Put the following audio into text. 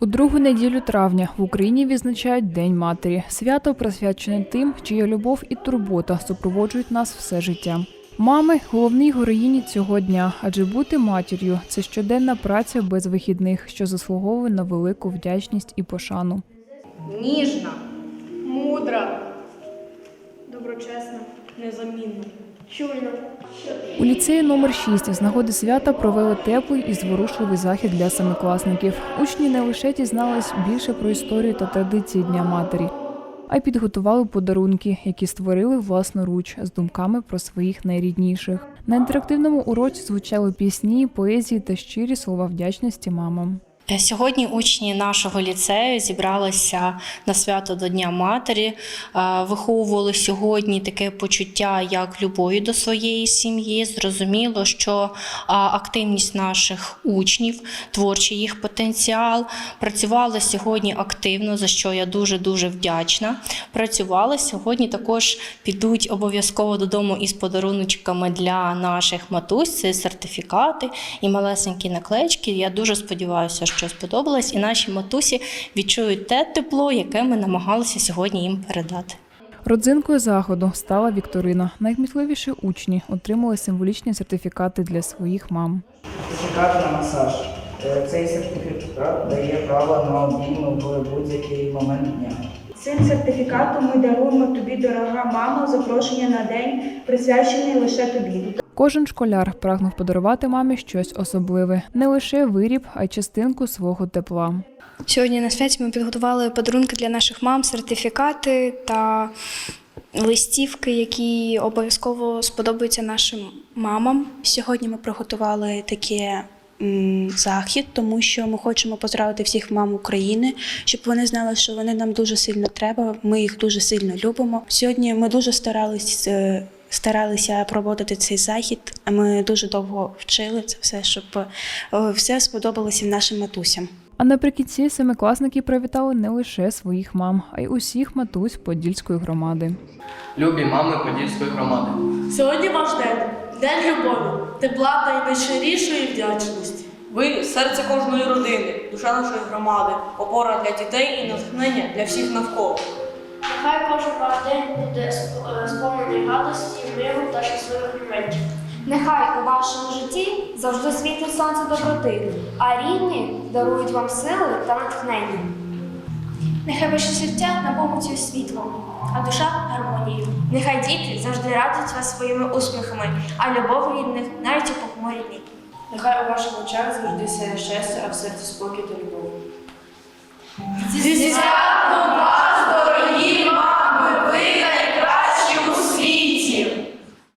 У другу неділю травня в Україні відзначають День матері. Свято присвячене тим, чия любов і турбота супроводжують нас все життя. Мами головні героїні цього дня, адже бути матір'ю це щоденна праця без вихідних, що заслуговує на велику вдячність і пошану. ніжна, Мудра, доброчесна, незамінна, чуйна. У ліцеї номер 6 з нагоди свята провели теплий і зворушливий захід для семикласників. Учні не лише дізнались більше про історію та традиції Дня матері, а й підготували подарунки, які створили власноруч з думками про своїх найрідніших. На інтерактивному уроці звучали пісні, поезії та щирі слова вдячності мамам. Е, Сьогодні учні нашого ліцею зібралися на свято до Дня Матері, е, виховували сьогодні таке почуття як любові до своєї сім'ї. Зрозуміло, що активність наших учнів, творчий їх потенціал. Працювали сьогодні активно, за що я дуже дуже вдячна. Працювали сьогодні. Також підуть обов'язково додому із подаруночками для наших матусь. Це сертифікати і малесенькі наклеечки. Я дуже сподіваюся, що сподобалось, і наші матусі відчують те тепло, яке ми намагалися сьогодні їм передати. Родзинкою заходу стала Вікторина. Найкмітливіші учні отримали символічні сертифікати для своїх мам. Сертифікат на масаж. Е, Цей сертифікат дає право на обмін в будь-який момент дня. Цим сертифікатом ми даруємо тобі, дорога мама, запрошення на день, присвячений лише тобі. Кожен школяр прагнув подарувати мамі щось особливе, не лише виріб, а й частинку свого тепла. Сьогодні на святі ми підготували подарунки для наших мам, сертифікати та листівки, які обов'язково сподобаються нашим мамам. Сьогодні ми приготували таке захід, тому що ми хочемо поздравити всіх мам України, щоб вони знали, що вони нам дуже сильно треба. Ми їх дуже сильно любимо. Сьогодні ми дуже старались. Старалися проводити цей захід. Ми дуже довго вчили це все, щоб е, все сподобалося нашим матусям. А наприкінці семикласники привітали не лише своїх мам, а й усіх матусь Подільської громади. Любі мами Подільської громади. Сьогодні ваш день, день любові, тепла та й найщирішої вдячності. Ви серце кожної родини, душа нашої громади, опора для дітей і натхнення для всіх навколо. Нехай кожен ваш день буде сповнений радості, миру та щасливих моментів. Нехай у вашому житті завжди світить сонце доброти, а рідні дарують вам сили та натхнення. Нехай ваші серця наповнюються світлом, а душа гармонією. Нехай діти завжди радують вас своїми усміхами, а любов рідних навіть у похмурі дні. Нехай у ваших очах завжди сяє щастя, а в серці спокій та любов. Зі